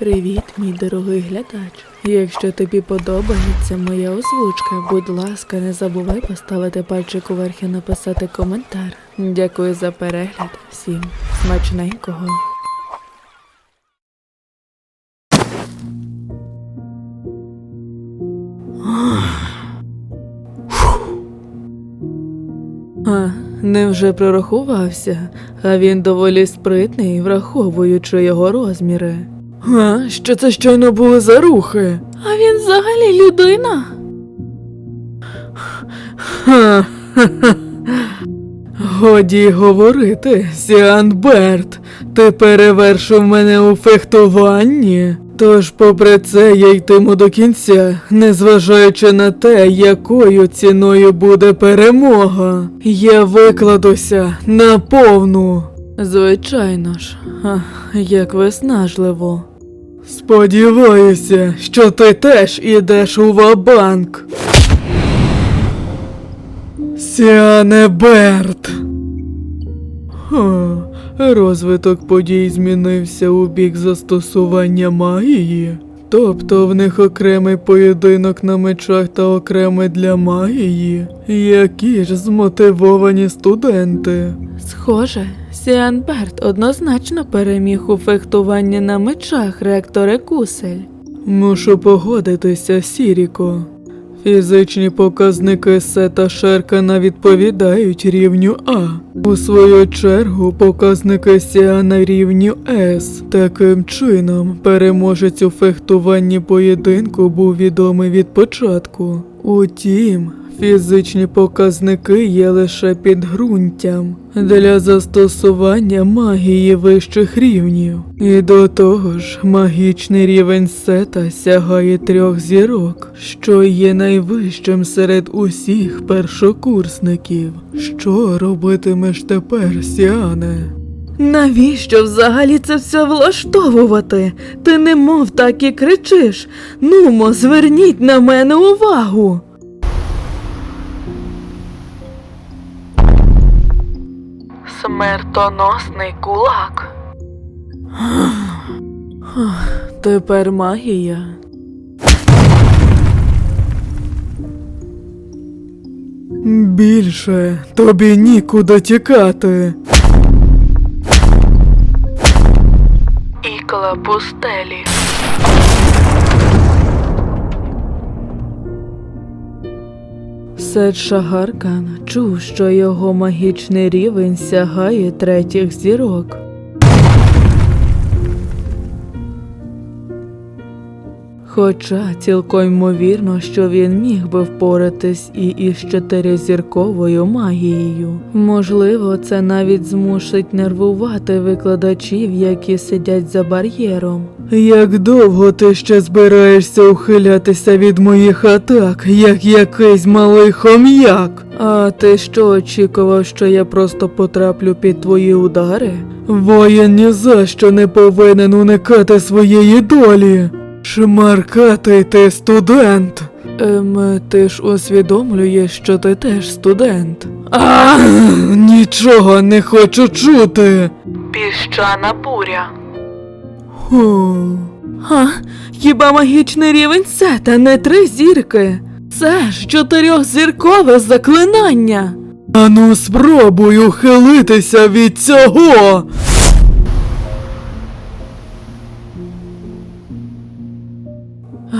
Привіт, мій дорогий глядач. Якщо тобі подобається моя озвучка, будь ласка, не забувай поставити пальчик уверх і написати коментар. Дякую за перегляд. Всім смачненького. А, невже прорахувався? А він доволі спритний, враховуючи його розміри. А, що це щойно були за рухи? А він взагалі людина. Ха. Годі говорити, Сіан Берт, ти перевершив мене у фехтуванні. Тож, попри це, я йтиму до кінця, незважаючи на те, якою ціною буде перемога. Я викладуся на повну. Звичайно ж, Ах, як виснажливо. Сподіваюся, що ти теж ідеш у вабанк. Сіанеберт. Розвиток подій змінився у бік застосування магії. Тобто в них окремий поєдинок на мечах та окремий для магії. Які ж змотивовані студенти. Схоже, Сіан Берт однозначно переміг у фехтуванні на мечах ректори Кусель. Мушу погодитися, Сіріко. Фізичні показники Сета Шеркана відповідають рівню А. У свою чергу показники Сіана рівню С. Таким чином, переможець у фехтуванні поєдинку був відомий від початку. Утім, фізичні показники є лише підґрунтям для застосування магії вищих рівнів. І до того ж, магічний рівень сета сягає трьох зірок, що є найвищим серед усіх першокурсників. Що робитимеш тепер, Сіане? Навіщо взагалі це все влаштовувати? Ти немов так і кричиш. Нумо, зверніть на мене увагу. Смертоносний кулак. Тепер магія. Більше тобі нікуди тікати. Ікла пустелі. Сет Шагаркан чув, що його магічний рівень сягає третіх зірок. Хоча цілком ймовірно, що він міг би впоратись і із чотиризірковою магією. Можливо, це навіть змусить нервувати викладачів, які сидять за бар'єром. Як довго ти ще збираєшся ухилятися від моїх атак, як якийсь малий хом'як? А ти що очікував, що я просто потраплю під твої удари? Воїн ні за що не повинен уникати своєї долі. Шмаркатий ти студент. Ем, ти ж усвідомлюєш, що ти теж студент. А, нічого не хочу чути. Піщана буря. Ху. А, хіба магічний рівень сета не три зірки? Це ж чотирьохзіркове заклинання. Ану, спробуй ухилитися від цього.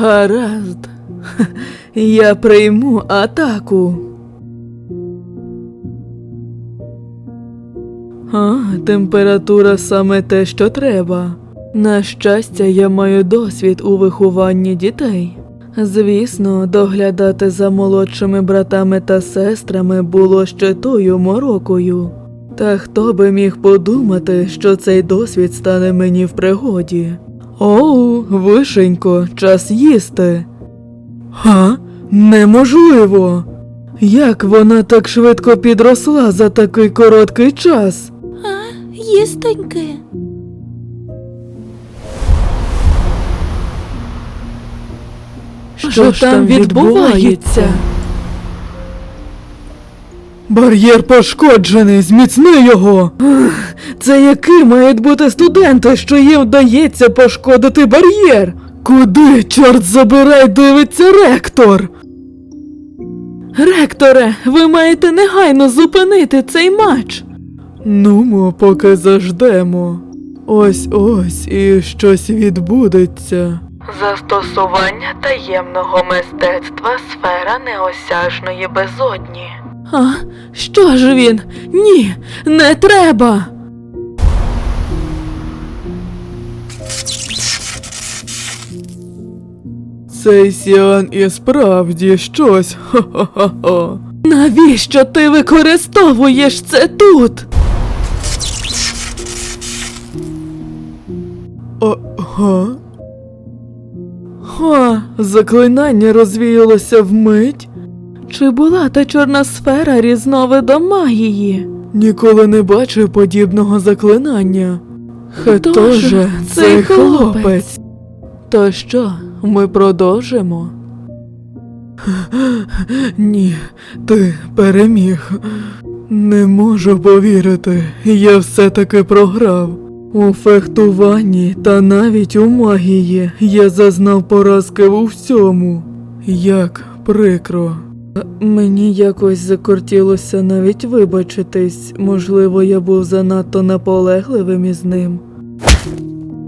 Гаразд. Я прийму атаку. А, температура саме те, що треба. На щастя, я маю досвід у вихованні дітей. Звісно, доглядати за молодшими братами та сестрами було ще тою морокою. Та хто би міг подумати, що цей досвід стане мені в пригоді. Оу, вишенько, час їсти. Га? Неможливо. Як вона так швидко підросла за такий короткий час? А, Їстеньки. Що, ж там відбувається? Бар'єр пошкоджений, зміцни його. Це які мають бути студенти, що їм вдається пошкодити бар'єр? Куди, чорт забирай, дивиться ректор? Ректоре, ви маєте негайно зупинити цей матч. Нумо, поки заждемо. Ось ось і щось відбудеться. Застосування таємного мистецтва сфера неосяжної безодні. А що ж він? Ні, не треба. Цей Сіан і справді щось. Хо-хо-хо. Навіщо ти використовуєш це тут? Ага. Ха, заклинання розвіялося вмить. Чи була та чорна сфера різновидом магії? Ніколи не бачив подібного заклинання. Хто же цей хлопець? То що, ми продовжимо? Ні, ти переміг. Не можу повірити, я все-таки програв. У фехтуванні та навіть у магії я зазнав поразки у всьому. Як прикро. Мені якось закортілося навіть вибачитись, можливо, я був занадто наполегливим із ним.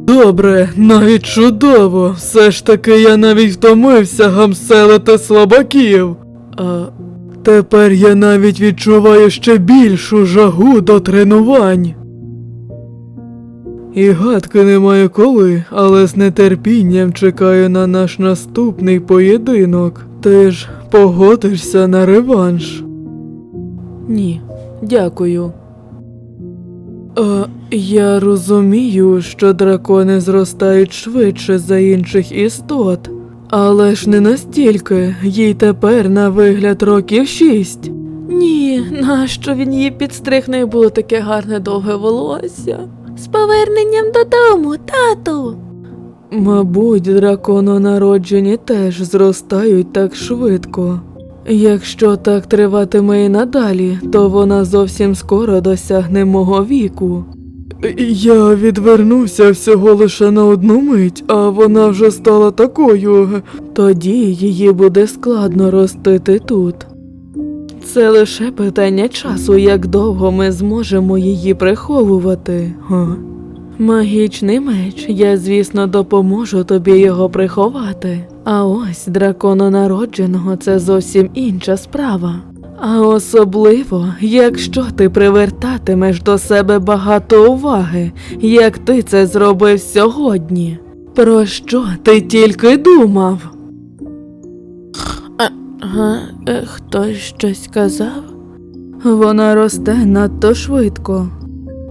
Добре, навіть чудово. Все ж таки я навіть втомився гамселити слабаків. А тепер я навіть відчуваю ще більшу жагу до тренувань. І гадки немає коли, але з нетерпінням чекаю на наш наступний поєдинок. Ти ж погодишся на реванш? Ні, дякую. А, я розумію, що дракони зростають швидше за інших істот, але ж не настільки, їй тепер на вигляд років шість. Ні, нащо він її підстриг, не було таке гарне довге волосся. З поверненням додому, тату. Мабуть, дракононароджені теж зростають так швидко. Якщо так триватиме і надалі, то вона зовсім скоро досягне мого віку. Я відвернувся всього лише на одну мить, а вона вже стала такою. Тоді її буде складно ростити тут. Це лише питання часу, як довго ми зможемо її приховувати. Га? Магічний меч, я, звісно, допоможу тобі його приховати. А ось дракононародженого це зовсім інша справа. А особливо, якщо ти привертатимеш до себе багато уваги, як ти це зробив сьогодні. Про що ти тільки думав? Ага, е, хтось щось казав? Вона росте надто швидко.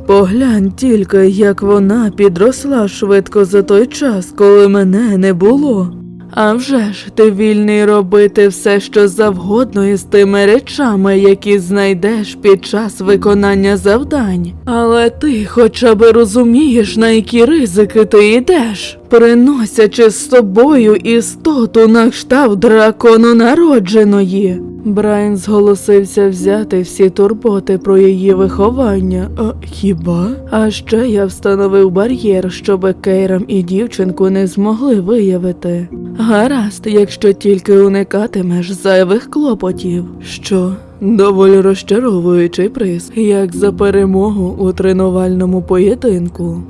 Поглянь тільки, як вона підросла швидко за той час, коли мене не було. А вже ж ти вільний робити все, що завгодно із тими речами, які знайдеш під час виконання завдань. Але ти хоча б розумієш, на які ризики ти йдеш, приносячи з собою істоту на кшталт дракону народженої. Брайан зголосився взяти всі турботи про її виховання. А хіба? А ще я встановив бар'єр, щоб Кейрам і дівчинку не змогли виявити. Гаразд, якщо тільки уникатимеш зайвих клопотів. Що? Доволі розчаровуючий приз, як за перемогу у тренувальному поєдинку.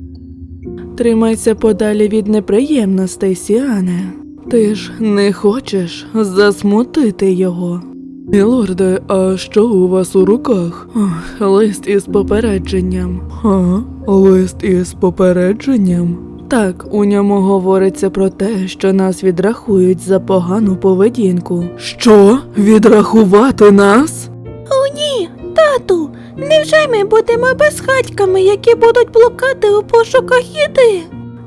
Тримайся подалі від неприємностей, Сіане. Ти ж не хочеш засмутити його. Мілорде, а що у вас у руках? Ох, лист із попередженням. А, лист із попередженням? Так, у ньому говориться про те, що нас відрахують за погану поведінку. Що? Відрахувати нас? О, ні, тату. Невже ми будемо безхатьками, які будуть блукати у пошуках їди?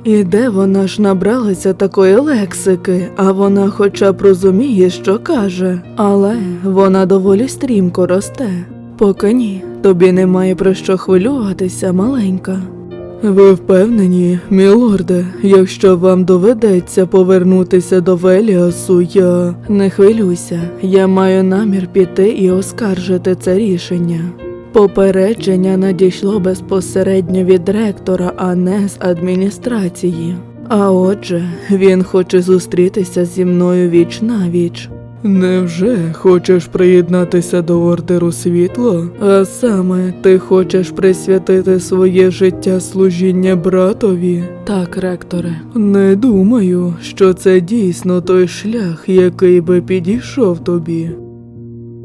І де вона ж набралася такої лексики, а вона хоча б розуміє, що каже, але вона доволі стрімко росте. Поки ні, тобі немає про що хвилюватися, маленька. Ви впевнені, мілорде, якщо вам доведеться повернутися до Веліасу, я не хвилюйся. Я маю намір піти і оскаржити це рішення. Попередження надійшло безпосередньо від ректора, а не з адміністрації. А отже, він хоче зустрітися зі мною віч на віч. Невже хочеш приєднатися до ордеру світла? А саме ти хочеш присвятити своє життя служіння братові? Так, ректоре. Не думаю, що це дійсно той шлях, який би підійшов тобі.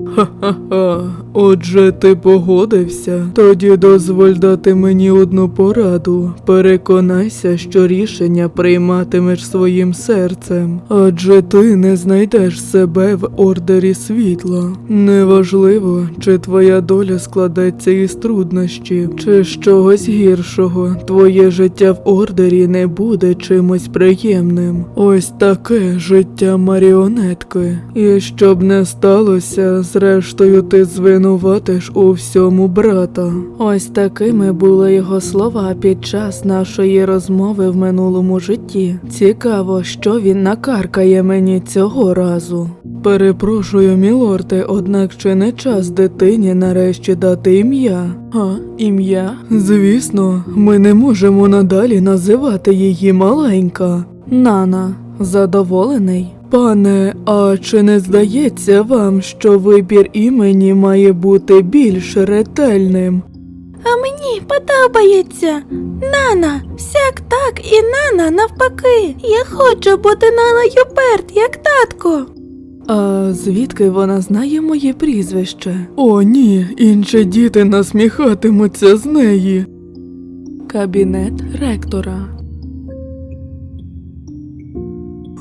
Ха-ха-ха, отже, ти погодився. Тоді дозволь дати мені одну пораду. Переконайся, що рішення прийматимеш своїм серцем, адже ти не знайдеш себе в ордері світла. Неважливо, чи твоя доля складеться із труднощів, чи з чогось гіршого. Твоє життя в ордері не буде чимось приємним. Ось таке життя маріонетки. І щоб не сталося, зрештою ти звинуватиш у всьому брата. Ось такими були його слова під час нашої розмови в минулому житті. Цікаво, що він накаркає мені цього разу. Перепрошую, мілорде, однак чи не час дитині нарешті дати ім'я? А, ім'я? Звісно, ми не можемо надалі називати її маленька. Нана, задоволений? Пане, а чи не здається вам, що вибір імені має бути більш ретельним? А мені подобається. Нана, всяк так і Нана навпаки. Я хочу бути Нана Юперт, як татко. А звідки вона знає моє прізвище? О, ні, інші діти насміхатимуться з неї. Кабінет ректора.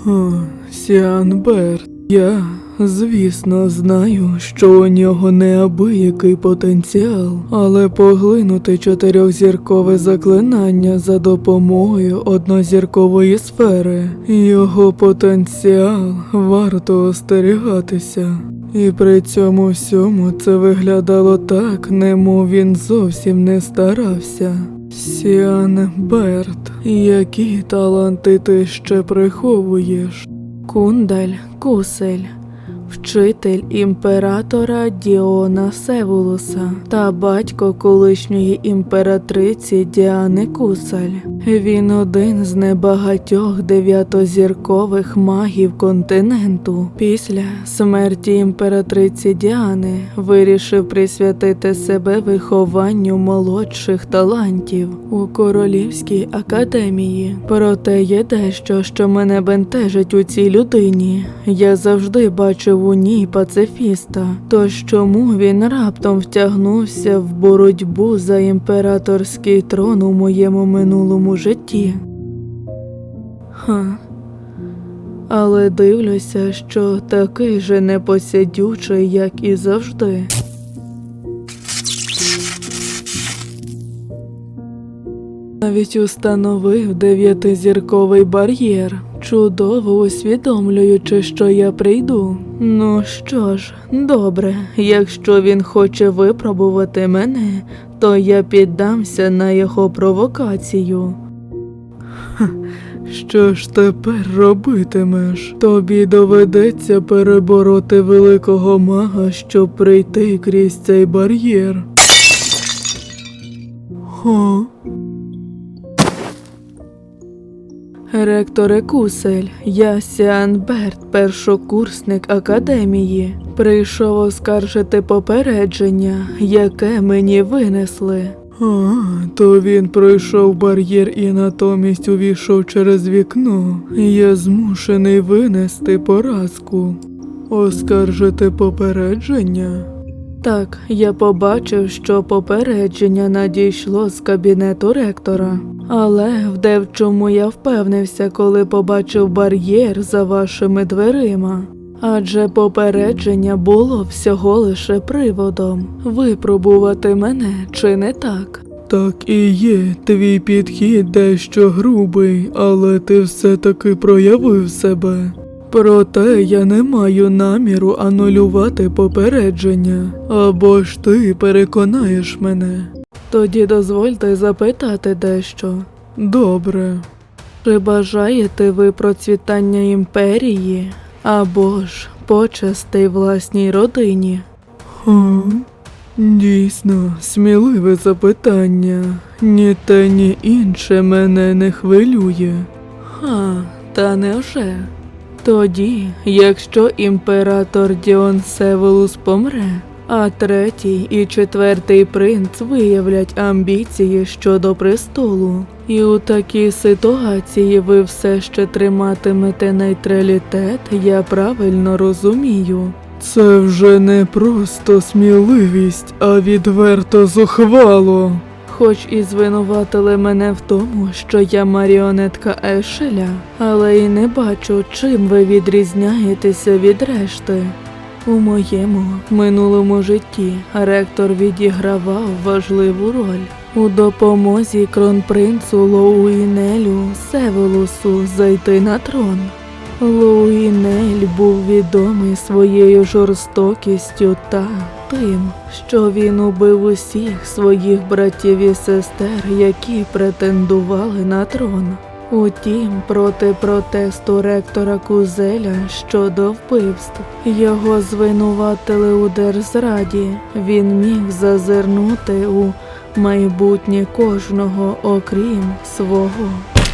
О, Сіанберт, я, звісно, знаю, що у нього неабиякий потенціал, але поглинути чотирьохзіркове заклинання за допомогою однозіркової сфери. Його потенціал варто остерігатися. І при цьому всьому це виглядало так, немов він зовсім не старався. Сіан Берт, які таланти ти ще приховуєш? Кундаль Кусель, вчитель імператора Діона Севулуса та батько колишньої імператриці Діани Кусель. Він один з небагатьох дев'ятозіркових магів континенту. Після смерті імператриці Діани вирішив присвятити себе вихованню молодших талантів у королівській академії. Проте є дещо, що мене бентежить у цій людині. Я завжди бачив ній пацифіста. Тож чому він раптом втягнувся в боротьбу за імператорський трон у моєму минулому житті? Ха. Але дивлюся, що такий же непосидючий, як і завжди. Навіть установив дев'ятизірковий бар'єр, чудово усвідомлюючи, що я прийду. Ну що ж, добре, якщо він хоче випробувати мене, то я піддамся на його провокацію. Що ж тепер робитимеш? Тобі доведеться перебороти великого мага, щоб прийти крізь цей бар'єр. Хо? Ректоре Кусель, я Сіан Берт, першокурсник академії. Прийшов оскаржити попередження, яке мені винесли. А, то він пройшов бар'єр і натомість увійшов через вікно. Я змушений винести поразку. Оскаржити попередження. Так, я побачив, що попередження надійшло з кабінету ректора. Але в девчому я впевнився, коли побачив бар'єр за вашими дверима. Адже попередження було всього лише приводом випробувати мене, чи не так? Так і є, твій підхід дещо грубий, але ти все-таки проявив себе. Проте я не маю наміру анулювати попередження, або ж ти переконаєш мене. Тоді дозвольте запитати дещо. Добре. Чи бажаєте ви процвітання імперії або ж почестей власній родині? Ха, дійсно, сміливе запитання. Ні те, ні інше мене не хвилює. Ха, та невже? Тоді, якщо імператор Діон Севолус помре, а третій і четвертий принц виявлять амбіції щодо престолу, і у такій ситуації ви все ще триматимете нейтралітет, я правильно розумію. Це вже не просто сміливість, а відверто зухвало. Хоч і звинуватили мене в тому, що я маріонетка Ешеля, але й не бачу, чим ви відрізняєтеся від решти. У моєму минулому житті ректор відігравав важливу роль у допомозі кронпринцу Лоуінелю Севолусу зайти на трон. Луїнель був відомий своєю жорстокістю та тим, що він убив усіх своїх братів і сестер, які претендували на трон. Утім, проти протесту ректора Кузеля щодо вбивств його звинуватили у Дерзраді. Він міг зазирнути у майбутнє кожного, окрім свого.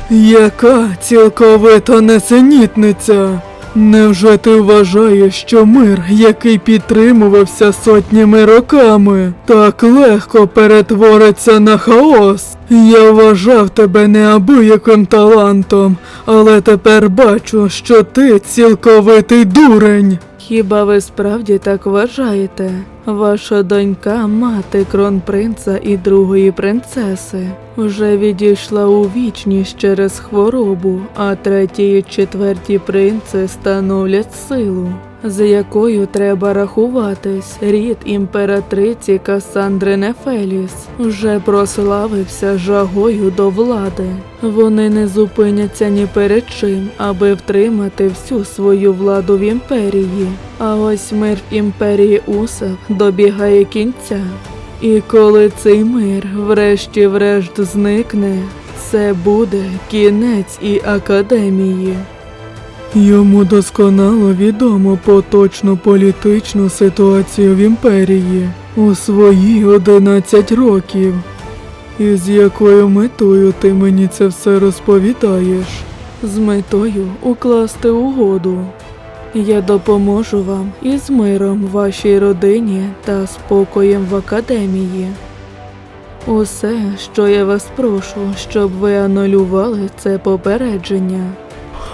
Яка цілковита несенітниця? Невже ти вважаєш, що мир, який підтримувався сотнями роками, так легко перетвориться на хаос? Я вважав тебе неабияким талантом, але тепер бачу, що ти цілковитий дурень. Хіба ви справді так вважаєте? Ваша донька, мати кронпринца і другої принцеси, вже відійшла у вічність через хворобу, а третій і четверті принци становлять силу, з якою треба рахуватись. Рід імператриці Касандри Нефеліс вже прославився жагою до влади. Вони не зупиняться ні перед чим, аби втримати всю свою владу в імперії. А ось мир в імперії Усав добігає кінця. І коли цей мир врешті-врешт зникне, це буде кінець і академії. Йому досконало відомо поточну політичну ситуацію в імперії у свої 11 років. І з якою метою ти мені це все розповідаєш? З метою укласти угоду. Я допоможу вам із миром вашій родині та спокоєм в академії. Усе, що я вас прошу, щоб ви анулювали це попередження.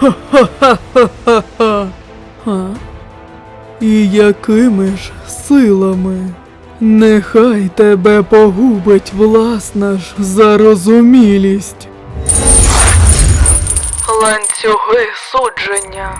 Ха-ха-ха-ха-ха. І якими ж силами? Нехай тебе погубить власна ж зарозумілість. Ланцюги судження.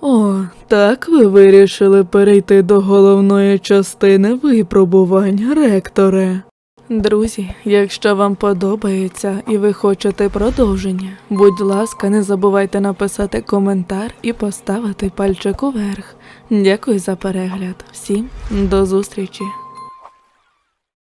О, так ви вирішили перейти до головної частини випробувань, ректоре. Друзі, якщо вам подобається і ви хочете продовження, будь ласка, не забувайте написати коментар і поставити пальчик уверх. Дякую за перегляд. Всім до зустрічі!